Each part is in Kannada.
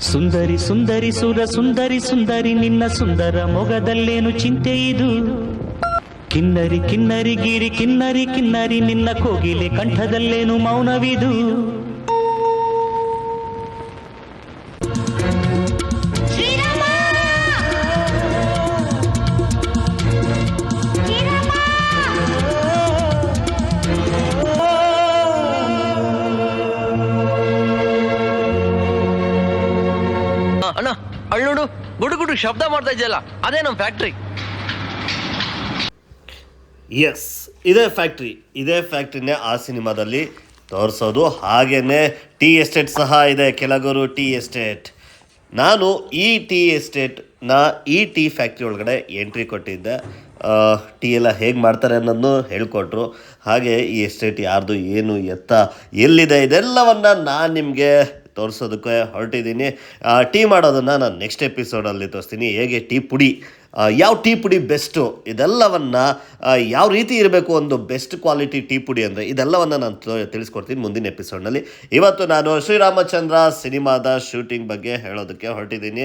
ಸುಂದರಿ ಸುಂದರಿ ಸುರ ಸುಂದರಿ ಸುಂದರಿ ನಿನ್ನ ಸುಂದರ ಮೊಗದಲ್ಲೇನು ಚಿಂತೆ ಇದು? ಕಿನ್ನರಿ ಕಿನ್ನರಿ ಗಿರಿ ಕಿನ್ನರಿ ಕಿನ್ನರಿ ನಿನ್ನ ಕೋಗಿಲೆ ಕಂಠದಲ್ಲೇನು ಮೌನವಿದು? ಶಬ್ದ ಮಾಡ್ತಾ ಇದೆಯಲ್ಲ, ಅದೇ ನಮ್ಮ ಫ್ಯಾಕ್ಟ್ರಿ ಎಸ್ ಇದೇ ಫ್ಯಾಕ್ಟ್ರಿ ಇದೇ ಫ್ಯಾಕ್ಟ್ರಿನೇ ಆ ಸಿನಿಮಾದಲ್ಲಿ ತೋರಿಸೋದು. ಹಾಗೇನೆ ಟೀ ಎಸ್ಟೇಟ್ ಸಹ ಇದೆ ಕೆಲಗೂರು ಟೀ ಎಸ್ಟೇಟ್ ನಾನು ಈ ಟೀ ಎಸ್ಟೇಟ್ನ ಈ ಟೀ ಫ್ಯಾಕ್ಟ್ರಿ ಒಳಗಡೆ ಎಂಟ್ರಿ ಕೊಟ್ಟಿದ್ದೆ. ಟೀ ಎಲ್ಲ ಹೇಗೆ ಮಾಡ್ತಾರೆ ಅನ್ನೋದನ್ನು ಹೇಳ್ಕೊಟ್ರು. ಹಾಗೆ ಈ ಎಸ್ಟೇಟ್ ಯಾರ್ದು, ಏನು, ಎತ್ತ, ಎಲ್ಲಿದೆ, ಇದೆಲ್ಲವನ್ನು ನಾನು ನಿಮಗೆ ತೋರಿಸೋದಕ್ಕೆ ಹೊರಟಿದ್ದೀನಿ. ಟೀ ಮಾಡೋದನ್ನು ನಾನು ನೆಕ್ಸ್ಟ್ ಎಪಿಸೋಡಲ್ಲಿ ತೋರಿಸ್ತೀನಿ. ಹೇಗೆ ಟೀ ಪುಡಿ ಯಾವ ಟೀ ಪುಡಿ ಬೆಸ್ಟು ಇದೆಲ್ಲವನ್ನು ಯಾವ ರೀತಿ ಇರಬೇಕು ಒಂದು ಬೆಸ್ಟ್ ಕ್ವಾಲಿಟಿ ಟೀ ಪುಡಿ ಅಂದರೆ ಇದೆಲ್ಲವನ್ನು ನಾನು ತಿಳಿಸ್ಕೊಡ್ತೀನಿ ಮುಂದಿನ ಎಪಿಸೋಡ್ನಲ್ಲಿ ಇವತ್ತು ನಾನು ಶ್ರೀರಾಮಚಂದ್ರ ಸಿನಿಮಾದ ಶೂಟಿಂಗ್ ಬಗ್ಗೆ ಹೇಳೋದಕ್ಕೆ ಹೊರಟಿದ್ದೀನಿ.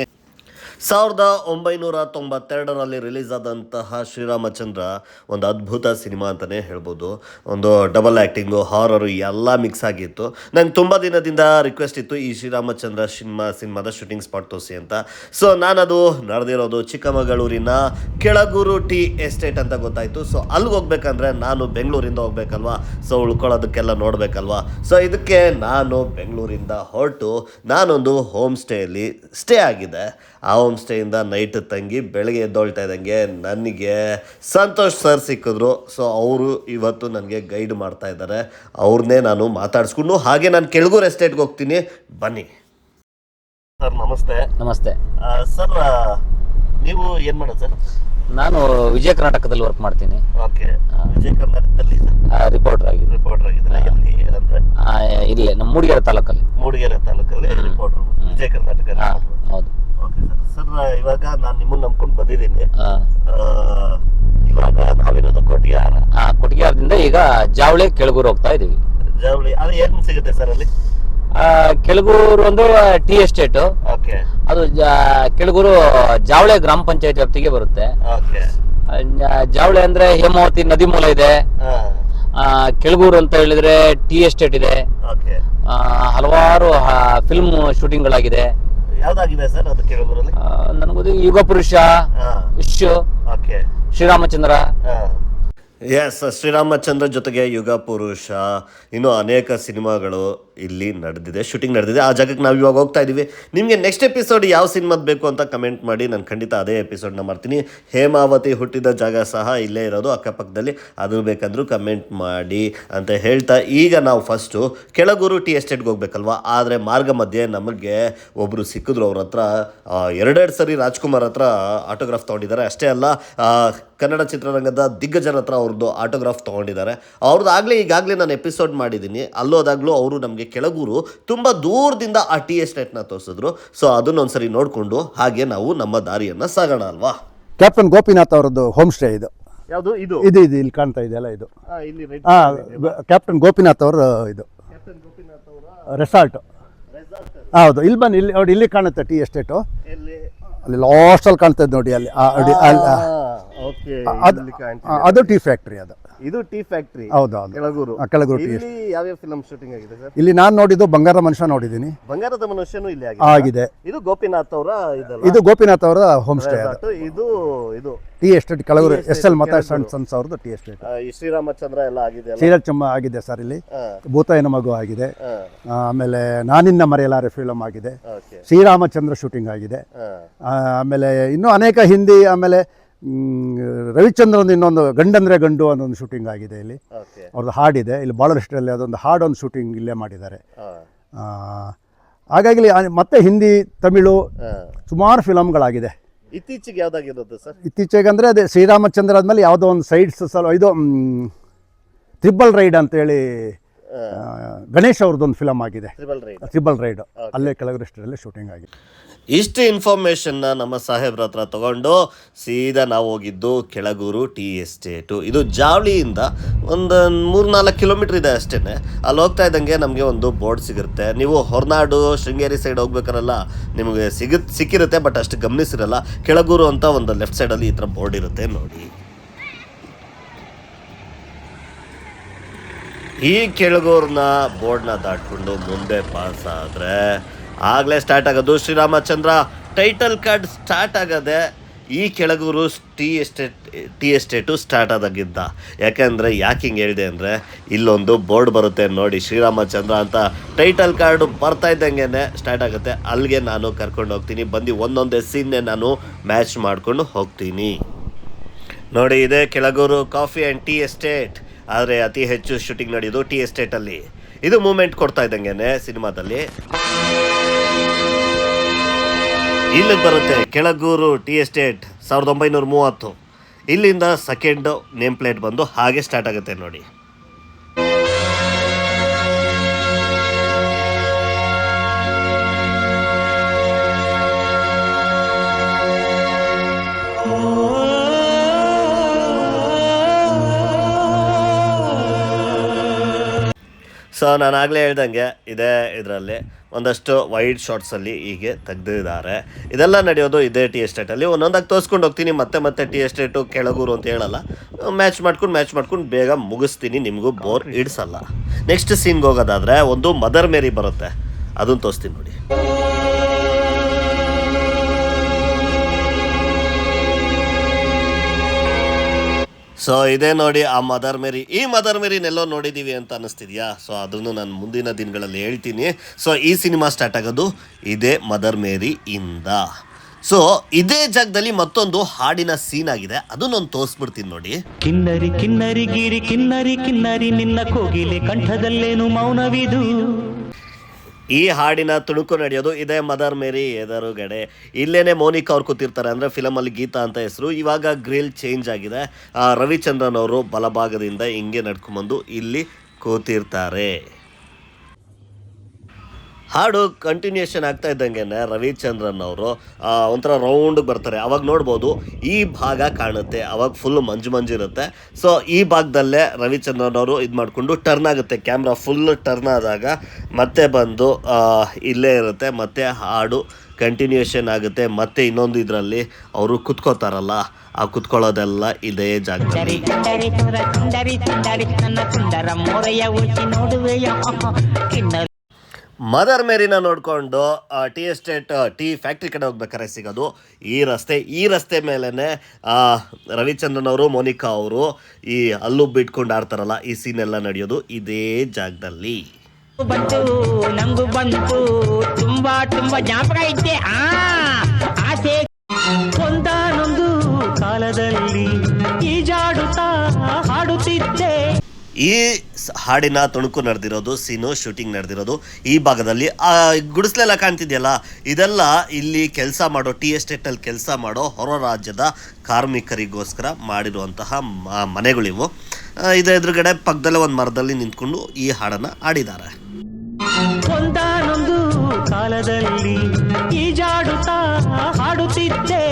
ಸಾವಿರದ ಒಂಬೈನೂರ ತೊಂಬತ್ತೆರಡರಲ್ಲಿ ರಿಲೀಸ್ ಆದಂತಹ ಶ್ರೀರಾಮಚಂದ್ರ ಒಂದು ಅದ್ಭುತ ಸಿನಿಮಾ ಅಂತಲೇ ಹೇಳ್ಬೋದು. ಒಂದು ಡಬಲ್ ಆ್ಯಕ್ಟಿಂಗು, ಹಾರರು ಎಲ್ಲ ಮಿಕ್ಸ್ ಆಗಿತ್ತು. ನಂಗೆ ತುಂಬ ದಿನದಿಂದ ರಿಕ್ವೆಸ್ಟ್ ಇತ್ತು ಈ ಶ್ರೀರಾಮಚಂದ್ರ ಸಿನಿಮಾ, ಸಿನಿಮಾದ ಶೂಟಿಂಗ್ ಸ್ಪಾಟ್ ತೋರಿಸಿ ಅಂತ. ಸೊ, ನಾನದು ನಡೆದಿರೋದು ಚಿಕ್ಕಮಗಳೂರಿನ ಕೆಳಗೂರು ಟಿ ಎಸ್ಟೇಟ್ ಅಂತ ಗೊತ್ತಾಯಿತು. ಸೊ ಅಲ್ಲಿಗೆ ಹೋಗ್ಬೇಕಂದ್ರೆ ನಾನು ಬೆಂಗಳೂರಿಂದ ಹೋಗ್ಬೇಕಲ್ವಾ? ಸೊ, ಉಳ್ಕೊಳ್ಳೋದಕ್ಕೆಲ್ಲ ನೋಡಬೇಕಲ್ವಾ? ಸೊ, ಇದಕ್ಕೆ ನಾನು ಬೆಂಗಳೂರಿಂದ ಹೊರಟು ನಾನೊಂದು ಹೋಮ್ ಸ್ಟೇಯಲ್ಲಿ ಸ್ಟೇ ಆಗಿದೆ. ಆ ಹೋಮ್ ಸ್ಟೇಯಿಂದ ನೈಟ್ ತಂಗಿ ಬೆಳಗ್ಗೆ ಎದ್ದೊಳ್ತಾ ಇದ್ದಂಗೆ ನನಗೆ ಸಂತೋಷ್ ಸರ್ ಸಿಕ್ಕಿದ್ರು. ಸೊ ಅವರು ಇವತ್ತು ನನಗೆ ಗೈಡ್ ಮಾಡ್ತಾ ಇದ್ದಾರೆ. ಅವ್ರನ್ನೇ ನಾನು ಮಾತಾಡಿಸ್ಕೊಂಡು ಹಾಗೆ ನಾನು ಕೆಳಗೂರು ಎಸ್ಟೇಟ್ಗೆ ಹೋಗ್ತೀನಿ. ಬನ್ನಿ. ಸರ್ ನಮಸ್ತೆ. ನಮಸ್ತೆ. ಸರ್ ನೀವು ಏನು ಮಾಡೋದು ಸರ್ ನಾನು ವಿಜಯ ಕರ್ನಾಟಕದಲ್ಲಿ ವರ್ಕ್ ಮಾಡ್ತೀನಿ. ಓಕೆ ವಿಜಯ ಕರ್ನಾಟಕದಲ್ಲಿ ರಿಪೋರ್ಟರ್ ಆಗಿದೆ ರಿಪೋರ್ಟರ್ ಎಲ್ಲಿ ಅಂದರೆ? ಇಲ್ಲೇ ನಮ್ಮ ಮೂಡಿಗೆರೆ ತಾಲೂಕಲ್ಲಿ. ಮೂಡಿಗೆರೆ ತಾಲೂಕಲ್ಲಿ ರಿಪೋರ್ಟರ್ ವಿಜಯ ಕರ್ನಾಟಕ ಹೌದು. ಓಕೆ ಸರ್ ಸರ್ ಇವಾಗ ನಾನು ನಿಮ್ಮನ್ನ ನಂಬ್ಕೊಂಡು ಬಂದಿದ್ದೀನಿ. ಇವಾಗ ನಾವಿರೋದು ಕೊಟ್ಟಿಯಾರ ಆ, ಕೊಟ್ಟಿಗೆಹಾರದಿಂದ ಈಗ ಜಾವಳಿ ಕೆಳಗೂರು ಹೋಗ್ತಾ ಇದೀವಿ. ಜಾವಳಿ ಅದು ಏನು ಸಿಗುತ್ತೆ ಸರ್ ಅಲ್ಲಿ? ಕೆಳಗೂರು ಒಂದು ಟಿ ಎಸ್ಟೇಟ್. ಓಕೆ ಅದು ಕೆಳಗೂರು ಜಾವಳೆ ಗ್ರಾಮ ಪಂಚಾಯತ್ ವ್ಯಾಪ್ತಿಗೆ ಬರುತ್ತೆ. ಓಕೆ ಜಾವಳೆ ಅಂದ್ರೆ ಹೇಮಾವತಿ ನದಿ ಮೂಲ ಇದೆ. ಆ, ಕೆಳಗೂರು ಅಂತ ಹೇಳಿದ್ರೆ ಟಿ ಎಸ್ಟೇಟ್ ಇದೆ. ಹಲವಾರು ಫಿಲ್ಮ್ ಶೂಟಿಂಗ್ಗಳಾಗಿದೆ ಯಾವ್ದಾಗಿದೆ ಸರ್ ಅದು ಕೇಳಬರಲ್ಲಿ ನನಗೋದು ಯುಗ ಪುರುಷ ಓಕೆ. ಶ್ರೀರಾಮಚಂದ್ರ ಎಸ್ ಶ್ರೀರಾಮಚಂದ್ರ ಜೊತೆಗೆ ಯುಗ ಪುರುಷ. ಇನ್ನೂ ಅನೇಕ ಸಿನಿಮಾಗಳು ಇಲ್ಲಿ ನಡೆದಿದೆ ಶೂಟಿಂಗ್ ನಡೆದಿದೆ. ಆ ಜಾಗಕ್ಕೆ ನಾವು ಇವಾಗ ಹೋಗ್ತಾ ಇದ್ದೀವಿ ನಿಮಗೆ ನೆಕ್ಸ್ಟ್ ಎಪಿಸೋಡ್ ಯಾವ ಸಿನಿಮಾದ ಬೇಕು ಅಂತ ಕಮೆಂಟ್ ಮಾಡಿ, ನಾನು ಖಂಡಿತ ಅದೇ ಎಪಿಸೋಡ್ನ ಮಾಡ್ತೀನಿ. ಹೇಮಾವತಿ ಹುಟ್ಟಿದ ಜಾಗ ಸಹ ಇಲ್ಲೇ ಇರೋದು, ಅಕ್ಕಪಕ್ಕದಲ್ಲಿ. ಅದು ಬೇಕಂದ್ರೂ ಕಮೆಂಟ್ ಮಾಡಿ ಅಂತ ಹೇಳ್ತಾ, ಈಗ ನಾವು ಫಸ್ಟು ಕೆಳಗೂರು ಟಿ ಎಸ್ಟೇಟ್ಗೆ ಹೋಗ್ಬೇಕಲ್ವಾ? ಆದರೆ ಮಾರ್ಗ ಮಧ್ಯೆ ನಮಗೆ ಒಬ್ಬರು ಸಿಕ್ಕಿದ್ರು ಅವ್ರ ಹತ್ರ ಎರಡೆರಡು ಸರಿ ರಾಜ್ಕುಮಾರ್ ಹತ್ರ ಆಟೋಗ್ರಾಫ್ ತೊಗೊಂಡಿದ್ದಾರೆ. ಅಷ್ಟೇ ಅಲ್ಲ ಕನ್ನಡ ಚಿತ್ರರಂಗದ ದಿಗ್ಗಜರ ಹತ್ರ ಅವ್ರದ್ದು ಆಟೋಗ್ರಾಫ್ ತೊಗೊಂಡಿದ್ದಾರೆ. ಅವ್ರದ್ದು ಆಗಲೇ ಈಗಾಗಲೇ ನಾನು ಎಪಿಸೋಡ್ ಮಾಡಿದ್ದೀನಿ. ಅಲ್ಲೋದಾಗಲೂ ಅವರು ನಮಗೆ ಕೆಳಗೂರು ತುಂಬ ದೂರದಿಂದ ಆ ಟಿ ಎಸ್ಟೇಟ್ನ ತೋರಿಸಿದ್ರು. ಸೊ ಅದನ್ನೊಂದ್ಸರಿ ನೋಡಿಕೊಂಡು ಹಾಗೆ ನಾವು ನಮ್ಮ ದಾರಿಯನ್ನು ಸಾಗೋಣ ಅಲ್ವಾ? ಕ್ಯಾಪ್ಟನ್ ಗೋಪಿನಾಥ್ ಅವರದ್ದು ಹೋಮ್ ಸ್ಟೇ ಇದು. ಯಾವುದು? ಇದು? ಇದು ಇದು ಇಲ್ಲಿ ಕಾಣ್ತಾ ಇದೆಯಲ್ಲ ಇದು. ಇಲ್ಲಿ ಹಾಂ ಕ್ಯಾಪ್ಟನ್ ಗೋಪಿನಾಥ್ ಅವರ ಇದು. ರೆಸಾರ್ಟ್ ಹೌದು ಇಲ್ಲಿ ಬನ್ನಿ ಇಲ್ಲಿ ಅವ್ರು ಇಲ್ಲಿ ಕಾಣುತ್ತೆ ಟಿ ಎಸ್ಟೇಟು ಅಲ್ಲಿ ಲಾಸ್ಟಲ್ಲಿ ಕಾಣ್ತದೆ ನೋಡಿ ಅಲ್ಲಿ ಆ, ಅಡಿ- ಅಲ್ಲಿ ಆ, ಓಕೆ ಅದು ಅದು ಟೀ ಫ್ಯಾಕ್ಟ್ರಿ ಅದು. ಇದು ಟೀ ಫ್ಯಾಕ್ಟ್ರಿ. ಹೌದೌದು ಹೌದು. ಕೆಳಗೂರು. ಕೆಳಗೂರು ಟೀ ಇಲ್ಲಿ ಯಾವ್ಯಾವ ಫಿಲಂ ಶೂಟಿಂಗ್ ಆಗಿದೆ ಸರ್? ಇಲ್ಲಿ ನಾನು ನೋಡಿದ್ದು ಬಂಗಾರ ಮನುಷ್ಯ ನೋಡಿದ್ದೀನಿ. ಬಂಗಾರದ ಮನುಷ್ಯನು ಇಲ್ಲಿ ಆಗಿದೆ ಆಗಿದೆ. ಇದು ಗೋಪಿನಾಥ್ ಅವರ ಇದಲ್ಲ? ಇದು ಗೋಪಿನಾಥ್ ಅವರ ಹೋಮ್ ಸ್ಟೇ ಅದು. Resort. ಇದು ಇದು. Tea estate Kelagur S L ಮತ. ಸಣ್ಣ ಸನ್ಸ್ ಅವ್ರದ್ದು ಟಿ ಎಸ್ಟೇಟ್ ಆ, ಈ ಶ್ರೀರಾಮಚಂದ್ರ ಎಲ್ಲ ಆಗಿದೆ ಅಲ್ಲ? ಚಮ್ಮ ಆಗಿದೆ ಸರ್ ಇಲ್ಲಿ. ಹಾ, ಭೂತಾಯನ ಮಗು ಆಗಿದೆ. ಹಾ, ಆ, ಆಮೇಲೆ ನಾನಿನ್ನ ಮರೆಯಲಾರೆ ಫಿಲಮ್ ಆಗಿದೆ. ಓಕೆ ಶ್ರೀರಾಮಚಂದ್ರ ಶೂಟಿಂಗ್ ಆಗಿದೆ. ಹಾ, ಆ, ಆಮೇಲೆ ಇನ್ನೂ ಅನೇಕ ಹಿಂದಿ ಆಮೇಲೆ ರವಿಚಂದ್ರನ್ ಇನ್ನೊಂದು ಗಂಡಂದ್ರೆ ಗಂಡು ಒಂದು ಶೂಟಿಂಗ್ ಆಗಿದೆ ಇಲ್ಲಿ. ಅವ್ರದ್ದು ಹಾಡಿದೆ. ಇಲ್ಲಿ ಭಾಳಷ್ಟರಲ್ಲಿ ಅದೊಂದು ಹಾಡೊಂದು ಶೂಟಿಂಗ್ ಇಲ್ಲೇ ಮಾಡಿದ್ದಾರೆ. ಹಾಗಾಗಿ ಮತ್ತೆ ಹಿಂದಿ ತಮಿಳು ಸುಮಾರು ಫಿಲಮ್ಗಳಾಗಿದೆ ಇತ್ತೀಚೆಗೆ ಯಾವ್ದಾಗಿರೋದು ಸರ್? ಇತ್ತೀಚೆಗೆ ಅಂದರೆ ಅದೇ ಶ್ರೀರಾಮಚಂದ್ರ ಆದಮೇಲೆ ಯಾವುದೋ ಒಂದು ಸೈಡ್ಸ್ ಸಲ ಇದು ತ್ರಿಬಲ್ ರೈಡ್ ಅಂತೇಳಿ ಗಣೇಶ್ ಅವ್ರದ್ದೊಂದು ಫಿಲಮ್ ಆಗಿದೆ. ಟ್ರಿಬಲ್ ರೈಡ್ ಅಲ್ಲೇ ಸ್ಟೇಡಲ್ಲೇ ಶೂಟಿಂಗ್ ಆಗಿದೆ. ಇಷ್ಟು ಇನ್ಫಾರ್ಮೇಶನ್ನ ನಮ್ಮ ಸಾಹೇಬ್ರ ಹತ್ರ ತಗೊಂಡು ಸೀದಾ ನಾವು ಹೋಗಿದ್ದು ಕೆಳಗೂರು ಟಿ ಎಸ್ಟೇಟು ಇದು ಜಾವಳಿಯಿಂದ ಒಂದು ಮೂರ್ನಾಲ್ಕು ಕಿಲೋಮೀಟ್ರ್ ಇದೆ ಅಷ್ಟೇ ಅಲ್ಲಿ ಹೋಗ್ತಾ ಇದ್ದಂಗೆ ನಮಗೆ ಒಂದು ಬೋರ್ಡ್ ಸಿಗುತ್ತೆ. ನೀವು ಹೊರನಾಡು ಶೃಂಗೇರಿ ಸೈಡ್ ಹೋಗ್ಬೇಕಾರಲ್ಲ ನಿಮಗೆ ಸಿಗುತ್ತೆ ಸಿಕ್ಕಿರುತ್ತೆ ಬಟ್ ಅಷ್ಟು ಗಮನಿಸಿರಲ್ಲ. ಕೆಳಗೂರು ಅಂತ ಒಂದು ಲೆಫ್ಟ್ ಸೈಡಲ್ಲಿ ಈ ಥರ ಬೋರ್ಡ್ ಇರುತ್ತೆ ನೋಡಿ. ಈ ಕೆಳಗೋರ್ನ ಬೋರ್ಡ್ನ ದಾಟ್ಕೊಂಡು ಮುಂದೆ ಪಾಸ್ ಆದರೆ ಆಗಲೇ ಸ್ಟಾರ್ಟ್ ಆಗೋದು ಶ್ರೀರಾಮಚಂದ್ರ. ಟೈಟಲ್ ಕಾರ್ಡ್ ಸ್ಟಾರ್ಟ್ ಆಗದೆ ಈ Kelagur tea estate tea estate start ಆದಾಗಿದ್ದ. ಯಾಕೆಂದರೆ ಯಾಕೆ ಹಿಂಗೆ ಹೇಳಿದೆ ಅಂದರೆ ಇಲ್ಲೊಂದು ಬೋರ್ಡ್ ಬರುತ್ತೆ ನೋಡಿ ಶ್ರೀರಾಮಚಂದ್ರ ಅಂತ. ಟೈಟಲ್ ಕಾರ್ಡ್ ಬರ್ತಾ ಇದ್ದಂಗೆ ಸ್ಟಾರ್ಟ್ ಆಗುತ್ತೆ. ಅಲ್ಲಿಗೆ ನಾನು ಕರ್ಕೊಂಡು ಹೋಗ್ತೀನಿ. ಬಂದು ಒಂದೊಂದೇ ಸೀನ್ನೇ ನಾನು ಮ್ಯಾಚ್ ಮಾಡಿಕೊಂಡು ಹೋಗ್ತೀನಿ. ನೋಡಿ, ಇದೆ Kelagur coffee and tea estate ಆದರೆ ಅತಿ ಹೆಚ್ಚು ಶೂಟಿಂಗ್ ನಡೆಯೋದು ಟೀ ಎಸ್ಟೇಟಲ್ಲಿ ಇದು ಮೂಮೆಂಟ್ ಕೊಡ್ತಾ ಇದ್ದಂಗೆ ಸಿನಿಮಾದಲ್ಲಿ. ಇಲ್ಲಿ ಬರುತ್ತೆ ಕೆಳಗೂರು ಟಿ ಎಸ್ಟೇಟ್ ಸಾವಿರದ ಒಂಬೈನೂರ ಮೂವತ್ತು. ಇಲ್ಲಿಂದ ಸೆಕೆಂಡ್ ನೇಮ್ ಪ್ಲೇಟ್ ಬಂದು ಹಾಗೆ ಸ್ಟಾರ್ಟ್ ಆಗುತ್ತೆ ನೋಡಿ. ಸೊ ನಾನು ಆಗಲೇ ಹೇಳ್ದಂಗೆ ಇದೇ ಇದರಲ್ಲಿ ಒಂದಷ್ಟು ವೈಡ್ ಶಾರ್ಟ್ಸಲ್ಲಿ ಹೀಗೆ ತೆಗೆದಿದ್ದಾರೆ. ಇದೆಲ್ಲ ನಡೆಯೋದು ಇದೇ ಟಿ ಎಸ್ಟೇಟಲ್ಲಿ ಒಂದೊಂದಾಗಿ ತೋರಿಸ್ಕೊಂಡು ಹೋಗ್ತೀನಿ. ಮತ್ತೆ ಮತ್ತೆ ಟಿ ಎಸ್ಟೇಟು ಕೆಳಗೂರು ಅಂತ ಹೇಳಲ್ಲ. ಮ್ಯಾಚ್ ಮಾಡ್ಕೊಂಡು ಮ್ಯಾಚ್ ಮಾಡ್ಕೊಂಡು ಬೇಗ ಮುಗಿಸ್ತೀನಿ. ನಿಮಗೂ ಬೋರ್ ಇಡ್ಸಲ್ಲ ನೆಕ್ಸ್ಟ್ ಸೀನ್ಗೆ ಹೋಗೋದಾದರೆ ಒಂದು ಮದರ್ ಮೇರಿ ಬರುತ್ತೆ. ಅದನ್ನು ತೋರಿಸ್ತೀನಿ ನೋಡಿ. ಸೊ ಇದೇ ನೋಡಿ ಆ ಮದರ್ ಮೇರಿ ಈ ಮದರ್ ಮೇರಿನೆಲ್ಲೋ ನೋಡಿದ್ದೀವಿ ಅಂತ ಅನಿಸ್ತಿದ್ಯಾ ಸೊ ಅದನ್ನು ನಾನು ಮುಂದಿನ ದಿನಗಳಲ್ಲಿ ಹೇಳ್ತೀನಿ. ಸೊ ಈ ಸಿನಿಮಾ ಸ್ಟಾರ್ಟ್ ಆಗೋದು ಇದೇ ಮದರ್ ಮೇರಿ ಇಂದ. ಸೊ ಇದೇ ಜಾಗದಲ್ಲಿ ಮತ್ತೊಂದು ಹಾಡಿನ ಸೀನ್ ಆಗಿದೆ. ಅದನ್ನೊಂದು ತೋರಿಸ್ಬಿಡ್ತೀನಿ ನೋಡಿ. ಕಿನ್ನರಿ ಕಿನ್ನರಿ, ಗಿರಿ, ಕಿನ್ನರಿ ಕಿನ್ನರಿ, ನಿನ್ನ ಕೋಗಿಲೆ ಕಂಠದಲ್ಲೇನು ಮೌನವಿದು? ಈ ಹಾಡಿನ ತುಣುಕು ನಡೆಯೋದು ಇದೇ ಮದರ್ ಮೇರಿ ಎದುರುಗಡೆ. ಇಲ್ಲೇನೆ ಮೋನಿಕಾ ಅವ್ರು ಕೂತಿರ್ತಾರೆ ಅಂದರೆ ಫಿಲಮಲ್ಲಿ ಗೀತಾ ಅಂತ ಹೆಸರು. ಇವಾಗ ಗ್ರಿಲ್ ಚೇಂಜ್ ಆಗಿದೆ. ರವಿಚಂದ್ರನ್ ಅವರು ಬಲಭಾಗದಿಂದ ಹಿಂಗೆ ನಡ್ಕೊಂಬಂದು ಇಲ್ಲಿ ಕೂತಿರ್ತಾರೆ. ಹಾಡು ಕಂಟಿನ್ಯೂಷನ್ ಆಗ್ತಾ ಇದ್ದಂಗೆ ರವಿಚಂದ್ರನ್ ಅವರು ಒಂಥರ ರೌಂಡ್ ಬರ್ತಾರೆ. ಅವಾಗ ನೋಡ್ಬೋದು ಈ ಭಾಗ ಕಾಣುತ್ತೆ. ಅವಾಗ ಫುಲ್ ಮಂಜು ಮಂಜು ಇರುತ್ತೆ. ಸೊ ಈ ಭಾಗದಲ್ಲೇ ರವಿಚಂದ್ರನ್ ಅವರು ಇದು ಮಾಡಿಕೊಂಡು ಟರ್ನ್ ಆಗುತ್ತೆ. ಕ್ಯಾಮ್ರಾ ಫುಲ್ ಟರ್ನ್ ಆದಾಗ ಮತ್ತೆ ಬಂದು ಇಲ್ಲೇ ಇರುತ್ತೆ. ಮತ್ತೆ ಹಾಡು ಕಂಟಿನ್ಯೂಷನ್ ಆಗುತ್ತೆ. ಮತ್ತೆ ಇನ್ನೊಂದು ಇದರಲ್ಲಿ ಅವರು ಕುತ್ಕೋತಾರಲ್ಲ, ಆ ಕುತ್ಕೊಳ್ಳೋದೆಲ್ಲ ಇದೇ ಕಿನ್ನರಿ ಮದರ್ ಮೇರಿನ ನೋಡಿಕೊಂಡು ಟಿ ಎಸ್ಟೇಟ್ ಟೀ ಫ್ಯಾಕ್ಟ್ರಿ ಕಡೆ ಹೋಗ್ಬೇಕಾದ್ರೆ ಸಿಗೋದು. ಈ ರಸ್ತೆ ಈ ರಸ್ತೆ ಮೇಲೇ ರವಿಚಂದ್ರನ್ ಅವರು, ಮೋನಿಕಾ ಅವರು ಈ ಅಲ್ಲು ಬಿಟ್ಕೊಂಡು ಆಡ್ತಾರಲ್ಲ, ಈ ಸೀನ್ ಎಲ್ಲ ನಡೆಯೋದು ಇದೇ ಜಾಗದಲ್ಲಿ. ಬಂತು ನಂಗು ಬಂತು, ತುಂಬಾ ತುಂಬಾ ಜ್ಞಾಪಕ ಇದ್ದೆ ಆಸೆ ಒಂದಾನೊಂದು ಕಾಲದಲ್ಲಿ ಈಜಾಡುತ್ತಾ, ಹಾಡುತ್ತಿದ್ದೆ. ಈ ಸ್- ಹಾಡಿನ ತುಣುಕು ನಡೆದಿರೋದು ಸೀನು ಶೂಟಿಂಗ್ ನಡೆದಿರೋದು ಈ ಭಾಗದಲ್ಲಿ ಆ ಗುಡಿಸ್ಲೆಲ್ಲ ಕಾಣ್ತಿದೆಯಲ್ಲ ಇದೆಲ್ಲ ಇಲ್ಲಿ ಕೆಲಸ ಮಾಡೋ ಟಿ ಎಸ್ಟೇಟಲ್ಲಿ ಕೆಲಸ ಮಾಡೋ ಹೊರ ರಾಜ್ಯದ ಕಾರ್ಮಿಕರಿಗೋಸ್ಕರ ಮಾಡಿರುವಂತಹ ಮನೆಗಳಿವು ಇದು ಇದರ ಎದುರುಗಡೆ ಪಕ್ಕದಲ್ಲೇ ಒಂದು ಮರದಲ್ಲಿ ನಿಂತ್ಕೊಂಡು ಈ ಹಾಡನ್ನು ಆಡಿದ್ದಾರೆ ಒಂದಾನೊಂದು ಕಾಲದಲ್ಲಿ ಈಜಾಡುತ್ತಾ ಹಾಡುತ್ತಿದ್ದೆ.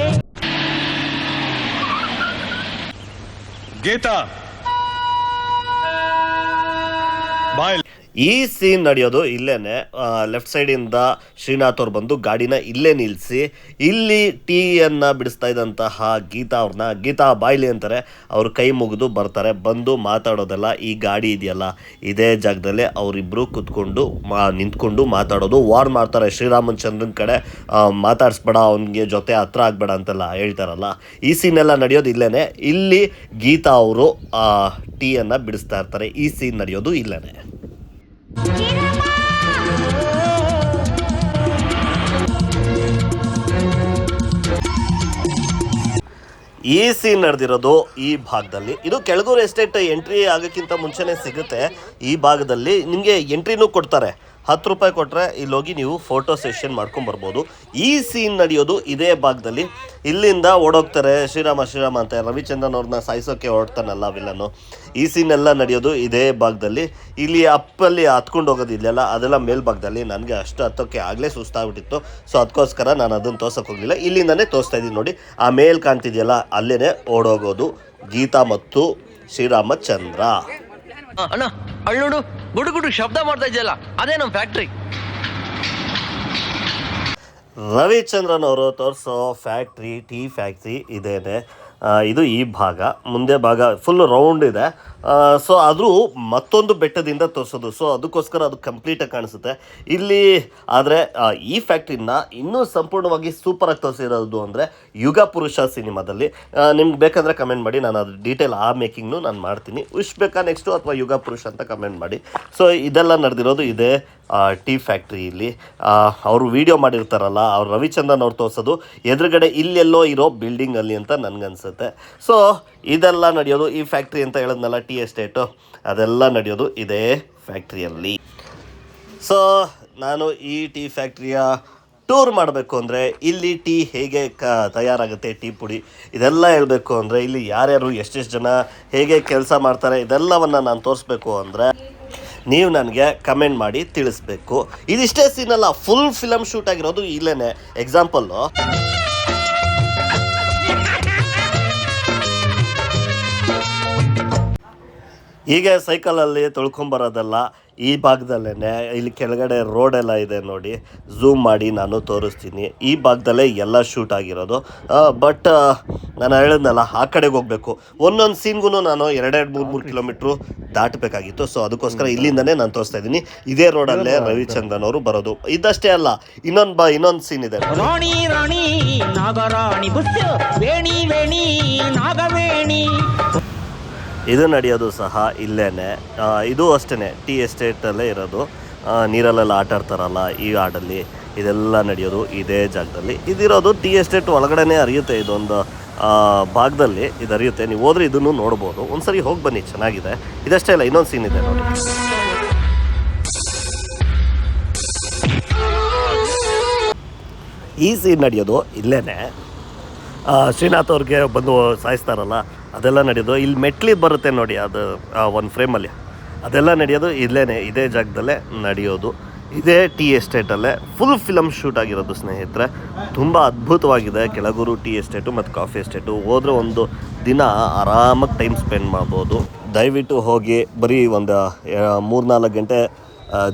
ಗೀತಾ Bye. ಈ ಸೀನ್ ನಡೆಯೋದು ಇಲ್ಲೇನೆ ಲೆಫ್ಟ್ ಸೈಡಿಂದ ಶ್ರೀನಾಥ್ ಅವ್ರು ಬಂದು ಗಾಡಿನ ಇಲ್ಲೇ ನಿಲ್ಲಿಸಿ ಇಲ್ಲಿ ಟೀಯನ್ನು ಬಿಡಿಸ್ತಾ ಇದ್ದಂತಹ ಗೀತಾ ಅವ್ರನ್ನ ಗೀತಾ ಬಾಯ್ಲಿ ಅಂತಾರೆ, ಅವ್ರು ಕೈ ಮುಗಿದು ಬರ್ತಾರೆ, ಬಂದು ಮಾತಾಡೋದೆಲ್ಲ ಈ ಗಾಡಿ ಇದೆಯಲ್ಲ, ಇದೇ ಜಾಗದಲ್ಲೇ ಅವರಿಬ್ಬರು ಕುತ್ಕೊಂಡು ಮಾ, ನಿಂತ್ಕೊಂಡು ಮಾತಾಡೋದು ವಾರ್ ಮಾಡ್ತಾರೆ ಶ್ರೀರಾಮನ್ ಚಂದ್ರನ್ ಕಡೆ ಮಾತಾಡಿಸ್ಬೇಡ, ಅವನಿಗೆ ಜೊತೆ ಹತ್ರ ಆಗಬೇಡ ಅಂತೆಲ್ಲ ಹೇಳ್ತಾರಲ್ಲ, ಈ ಸೀನ್ ಎಲ್ಲ ನಡೆಯೋದು ಇಲ್ಲೇನೆ, ಇಲ್ಲಿ ಗೀತಾ ಅವರು ಟೀಯನ್ನು ಬಿಡಿಸ್ತಾ ಇರ್ತಾರೆ, ಈ ಸೀನ್ ನಡೆಯೋದು ಇಲ್ಲೇನೆ. ಈ ಸೀನ್ ನಡೆದಿರೋದು ಈ ಭಾಗದಲ್ಲಿ. ಇದು ಕೆಳಗೂರು ಎಸ್ಟೇಟ್ ಎಂಟ್ರಿ ಆಗೋಕ್ಕಿಂತ ಮುಂಚೆನೇ ಸಿಗುತ್ತೆ. ಈ ಭಾಗದಲ್ಲಿ ನಿಮಗೆ ಎಂಟ್ರಿನೂ ಕೊಡ್ತಾರೆ. ಹತ್ತು ರೂಪಾಯಿ ಕೊಟ್ಟರೆ ಇಲ್ಲಿ ಹೋಗಿ ನೀವು ಫೋಟೋ ಸೆಷನ್ ಮಾಡ್ಕೊಂಡು ಬರ್ಬೋದು. ಈ ಸೀನ್ ನಡೆಯೋದು ಇದೇ ಭಾಗದಲ್ಲಿ. ಇಲ್ಲಿಂದ ಓಡೋಗ್ತಾರೆ ಶ್ರೀರಾಮ ಶ್ರೀರಾಮ ಅಂತ ರವಿಚಂದ್ರನ್ ಅವ್ರನ್ನ ಸಾಯಿಸೋಕೆ ಹೊರಡ್ತಾನಲ್ಲ ವಿಲನ್ನು ಈ ಸೀನ್ ಎಲ್ಲ ನಡೆಯೋದು ಇದೇ ಭಾಗದಲ್ಲಿ. ಇಲ್ಲಿ ಅಪ್ಪಲ್ಲಿ ಹತ್ಕೊಂಡು ಹೋಗೋದು ಇಲ್ಲೆಲ್ಲ, ಅದೆಲ್ಲ ಮೇಲ್ಭಾಗದಲ್ಲಿ. ನನಗೆ ಅಷ್ಟು ಹತ್ತೋಕ್ಕೆ ಆಗಲೇ ಸುಸ್ತಾಗ್ಬಿಟ್ಟಿತ್ತು. ಸೊ ಅದಕ್ಕೋಸ್ಕರ ನಾನು ಅದನ್ನು ತೋರ್ಸೋಕೆ ಹೋಗಲಿಲ್ಲ. ಇಲ್ಲಿಂದನೇ ತೋರಿಸ್ತಾ ಇದ್ದೀನಿ ನೋಡಿ. ಆ ಮೇಲ್ ಕಾಣ್ತಿದೆಯಲ್ಲ ಅಲ್ಲೇ ಓಡೋಗೋದು ಗೀತಾ ಮತ್ತು ಶ್ರೀರಾಮಚಂದ್ರ. ಅಣ್ಣ ಗುಡು ಗುಡು ಶಬ್ದ ಮಾಡ್ತಾ ಇದೆಯಲ್ಲ, ಅದೇ ನಮ್ಮ ಫ್ಯಾಕ್ಟ್ರಿ ರವಿಚಂದ್ರನ್ ಅವರು ತೋರಿಸೋ ಫ್ಯಾಕ್ಟ್ರಿ ಟೀ ಫ್ಯಾಕ್ಟ್ರಿ ಇದೇನೆ. ಇದು ಈ ಭಾಗ. ಮುಂದೆ ಭಾಗ ಫುಲ್ ರೌಂಡ್ ಇದೆ. ಸೊ ಆದರೂ ಮತ್ತೊಂದು ಬೆಟ್ಟದಿಂದ ತೋರಿಸೋದು. ಸೊ ಅದಕ್ಕೋಸ್ಕರ ಅದು ಕಂಪ್ಲೀಟಾಗಿ ಕಾಣಿಸುತ್ತೆ. ಇಲ್ಲಿ ಆದರೆ ಈ ಫ್ಯಾಕ್ಟ್ರಿನ ಇನ್ನೂ ಸಂಪೂರ್ಣವಾಗಿ ಸೂಪರಾಗಿ ತೋರಿಸಿರೋದು ಅಂದರೆ ಯುಗ ಪುರುಷ ಸಿನಿಮಾದಲ್ಲಿ. ನಿಮ್ಗೆ ಬೇಕಂದರೆ ಕಮೆಂಟ್ ಮಾಡಿ, ನಾನು ಅದು ಡೀಟೇಲ್ ಆ ಮೇಕಿಂಗ್ನು ನಾನು ಮಾಡ್ತೀನಿ. ವಿಶ್ ಬೇಕಾ ನೆಕ್ಸ್ಟು ಅಥವಾ ಯುಗ ಪುರುಷ ಅಂತ ಕಮೆಂಟ್ ಮಾಡಿ. ಸೊ ಇದೆಲ್ಲ ನಡೆದಿರೋದು ಇದೇ ಟೀ ಫ್ಯಾಕ್ಟ್ರಿಯಲ್ಲಿ ಅವರು ವಿಡಿಯೋ ಮಾಡಿರ್ತಾರಲ್ಲ, ಅವ್ರು ರವಿಚಂದ್ರನ್ ಅವ್ರು ತೋರಿಸೋದು. ಎದುರುಗಡೆ ಇಲ್ಲೆಲ್ಲೋ ಇರೋ ಬಿಲ್ಡಿಂಗಲ್ಲಿ ಅಂತ ನನಗನ್ಸುತ್ತೆ. ಸೊ ಇದೆಲ್ಲ ನಡೆಯೋದು ಈ ಫ್ಯಾಕ್ಟ್ರಿ ಅಂತ ಹೇಳಿದ್ನಲ್ಲ ಟೀ ಎಸ್ಟೇಟು ಅದೆಲ್ಲ ನಡೆಯೋದು ಇದೇ ಫ್ಯಾಕ್ಟ್ರಿಯಲ್ಲಿ ಸೊ ನಾನು ಈ ಟೀ ಫ್ಯಾಕ್ಟ್ರಿಯ ಟೂರ್ ಮಾಡಬೇಕು ಅಂದರೆ ಇಲ್ಲಿ ಟೀ ಹೇಗೆ ಕ, ತಯಾರಾಗುತ್ತೆ ಟೀ ಪುಡಿ, ಇದೆಲ್ಲ ಹೇಳಬೇಕು ಅಂದರೆ ಇಲ್ಲಿ ಯಾರ್ಯಾರು ಎಷ್ಟೆಷ್ಟು ಜನ ಹೇಗೆ ಕೆಲಸ ಮಾಡ್ತಾರೆ ಇದೆಲ್ಲವನ್ನು ನಾನು ತೋರಿಸ್ಬೇಕು ಅಂದರೆ ನೀವು ನನಗೆ ಕಮೆಂಟ್ ಮಾಡಿ ತಿಳಿಸ್ಬೇಕು. ಇದಿಷ್ಟೇ ಸೀನಲ್ಲ ಫುಲ್ ಫಿಲಮ್ ಶೂಟ್ ಆಗಿರೋದು ಇಲ್ಲೇ ಎಕ್ಸಾಂಪಲ್ಲು ಹೀಗೆ ಸೈಕಲಲ್ಲಿ ತೊಳ್ಕೊಂಬರೋದಲ್ಲ ಈ ಭಾಗದಲ್ಲೇ ಇಲ್ಲಿ ಕೆಳಗಡೆ ರೋಡೆಲ್ಲ ಇದೆ ನೋಡಿ. ಝೂಮ್ ಮಾಡಿ ನಾನು ತೋರಿಸ್ತೀನಿ. ಈ ಭಾಗದಲ್ಲೇ ಎಲ್ಲ ಶೂಟ್ ಆಗಿರೋದು. ಬಟ್ ನಾನು ಹೇಳಿದ್ನಲ್ಲ ಆ ಕಡೆಗೆ ಹೋಗಬೇಕು. ಒಂದೊಂದು ಸೀನ್ಗೂ ನಾನು ಎರಡೆರಡು ಮೂರು ಮೂರು ಕಿಲೋಮೀಟ್ರು ದಾಟಬೇಕಾಗಿತ್ತು. ಸೊ ಅದಕ್ಕೋಸ್ಕರ ಇಲ್ಲಿಂದನೇ ನಾನು ತೋರಿಸ್ತಾ ಇದ್ದೀನಿ. ಇದೇ ರೋಡಲ್ಲೇ ರವಿಚಂದ್ರನ್ ಅವರು ಬರೋದು. ಇದಷ್ಟೇ ಅಲ್ಲ ಇನ್ನೊಂದು ಬ ಇನ್ನೊಂದು ಸೀನ್ ಇದೆ. ರಾಣಿ ರಾಣಿ ನಾಗರಾಣಿ ವೇಣಿ ವೇಣಿ ನಾಗವೇಣಿ. ಇದು ನಡೆಯೋದು ಸಹ ಇಲ್ಲೇ ಇದು ಅಷ್ಟೇ ಟೀ ಎಸ್ಟೇಟಲ್ಲೇ ಇರೋದು. ನೀರಲ್ಲೆಲ್ಲ ಆಟ ಆಡ್ತಾರಲ್ಲ ಈ ಹಾಡಲ್ಲಿ, ಇದೆಲ್ಲ ನಡೆಯೋದು ಇದೇ ಜಾಗದಲ್ಲಿ. ಇದಿರೋದು ಟೀ ಎಸ್ಟೇಟ್ ಒಳಗಡೆನೇ ಅರಿಯುತ್ತೆ ಇದೊಂದು ಭಾಗದಲ್ಲಿ ಇದು ಅರಿಯುತ್ತೆ ನೀವು ಹೋದ್ರೆ ಇದನ್ನು ನೋಡ್ಬೋದು. ಒಂದ್ಸರಿ ಹೋಗಿ ಬನ್ನಿ, ಚೆನ್ನಾಗಿದೆ. ಇದಷ್ಟೇ ಅಲ್ಲ, ಇನ್ನೊಂದು ಸೀನ್ ಇದೆ ನೋಡಿ. ಈ ಸೀನ್ ನಡೆಯೋದು ಇಲ್ಲೇ ಶ್ರೀನಾಥ್ ಅವ್ರಿಗೆ ಬಂದು ಸಾಯಿಸ್ತಾರಲ್ಲ ಅದೆಲ್ಲ ನಡೆಯೋದು. ಇಲ್ಲಿ ಮೆಟ್ಲಿ ಬರುತ್ತೆ ನೋಡಿ ಅದು ಒಂದು ಫ್ರೇಮಲ್ಲಿ. ಅದೆಲ್ಲ ನಡೆಯೋದು ಇಲ್ಲೇ ಇದೇ ಜಾಗದಲ್ಲೇ ನಡೆಯೋದು. ಇದೇ ಟೀ ಎಸ್ಟೇಟಲ್ಲೇ ಫುಲ್ ಫಿಲಮ್ ಶೂಟ್ ಆಗಿರೋದು ಸ್ನೇಹಿತರೆ. ತುಂಬ ಅದ್ಭುತವಾಗಿದೆ. ಕೆಳಗೂರು ಟೀ ಎಸ್ಟೇಟು ಮತ್ತು ಕಾಫಿ ಎಸ್ಟೇಟು. ಹೋದರೆ ಒಂದು ದಿನ ಆರಾಮಾಗಿ ಟೈಮ್ ಸ್ಪೆಂಡ್ ಮಾಡ್ಬೋದು. ದಯವಿಟ್ಟು ಹೋಗಿ, ಬರೀ ಒಂದು ಮೂರ್ನಾಲ್ಕು ಗಂಟೆ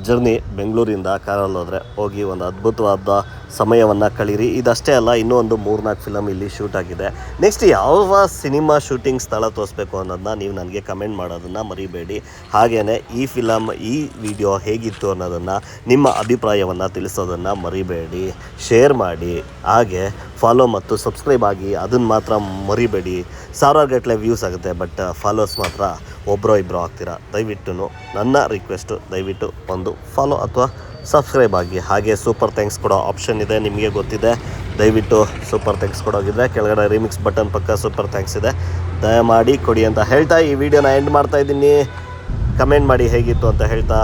ಜರ್ನಿ ಬೆಂಗಳೂರಿಂದ ಕಾರಲ್ಲಿ ಹೋದರೆ ಹೋಗಿ ಒಂದು ಅದ್ಭುತವಾದ ಸಮಯವನ್ನು ಕಳೀರಿ. ಇದಷ್ಟೇ ಅಲ್ಲ, ಇನ್ನೂ ಒಂದು ಮೂರ್ನಾಲ್ಕು ಫಿಲಮ್ ಇಲ್ಲಿ ಶೂಟ್ ಆಗಿದೆ. ನೆಕ್ಸ್ಟ್ ಯಾವ ಸಿನಿಮಾ ಶೂಟಿಂಗ್ ಸ್ಥಳ ತೋರಿಸ್ಬೇಕು ಅನ್ನೋದನ್ನ ನೀವು ನನಗೆ ಕಮೆಂಟ್ ಮಾಡೋದನ್ನು ಮರಿಬೇಡಿ. ಹಾಗೆಯೇ ಈ ಫಿಲಮ್ ಈ ವಿಡಿಯೋ ಹೇಗಿತ್ತು ಅನ್ನೋದನ್ನು, ನಿಮ್ಮ ಅಭಿಪ್ರಾಯವನ್ನು ತಿಳಿಸೋದನ್ನು ಮರಿಬೇಡಿ. ಶೇರ್ ಮಾಡಿ. ಹಾಗೆ ಫಾಲೋ ಮತ್ತು ಸಬ್ಸ್ಕ್ರೈಬ್ ಆಗಿ ಅದನ್ನು ಮಾತ್ರ ಮರಿಬೇಡಿ. ಸಾವಿರಾರು ಗಟ್ಟಲೆ ವ್ಯೂಸ್ ಆಗುತ್ತೆ ಬಟ್ ಫಾಲೋಸ್ ಮಾತ್ರ ಒಬ್ಬರೋ ಇಬ್ಬರೋ ಆಗ್ತೀರಾ? ದಯವಿಟ್ಟು ನನ್ನ ರಿಕ್ವೆಸ್ಟು ದಯವಿಟ್ಟು ಒಂದು ಫಾಲೋ ಅಥವಾ ಸಬ್ಸ್ಕ್ರೈಬ್ ಆಗಿ. ಹಾಗೆ ಸೂಪರ್ ಥ್ಯಾಂಕ್ಸ್ ಕೊಡೋ ಆಪ್ಷನ್ ಇದೆ, ನಿಮಗೆ ಗೊತ್ತಿದೆ. ದಯವಿಟ್ಟು ಸೂಪರ್ ಥ್ಯಾಂಕ್ಸ್ ಕೊಡೋಗಿದ್ರೆ ಕೆಳಗಡೆ ರಿಮಿಕ್ಸ್ ಬಟನ್ ಪಕ್ಕ ಸೂಪರ್ ಥ್ಯಾಂಕ್ಸ್ ಇದೆ. ದಯಮಾಡಿ ಕೊಡಿ ಅಂತ ಹೇಳ್ತಾ ಈ ವಿಡಿಯೋನ ಎಂಡ್ ಮಾಡ್ತಾ ಇದ್ದೀನಿ. ಕಮೆಂಟ್ ಮಾಡಿ ಹೇಗಿತ್ತು ಅಂತ ಹೇಳ್ತಾ.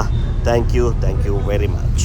Thank you thank you very much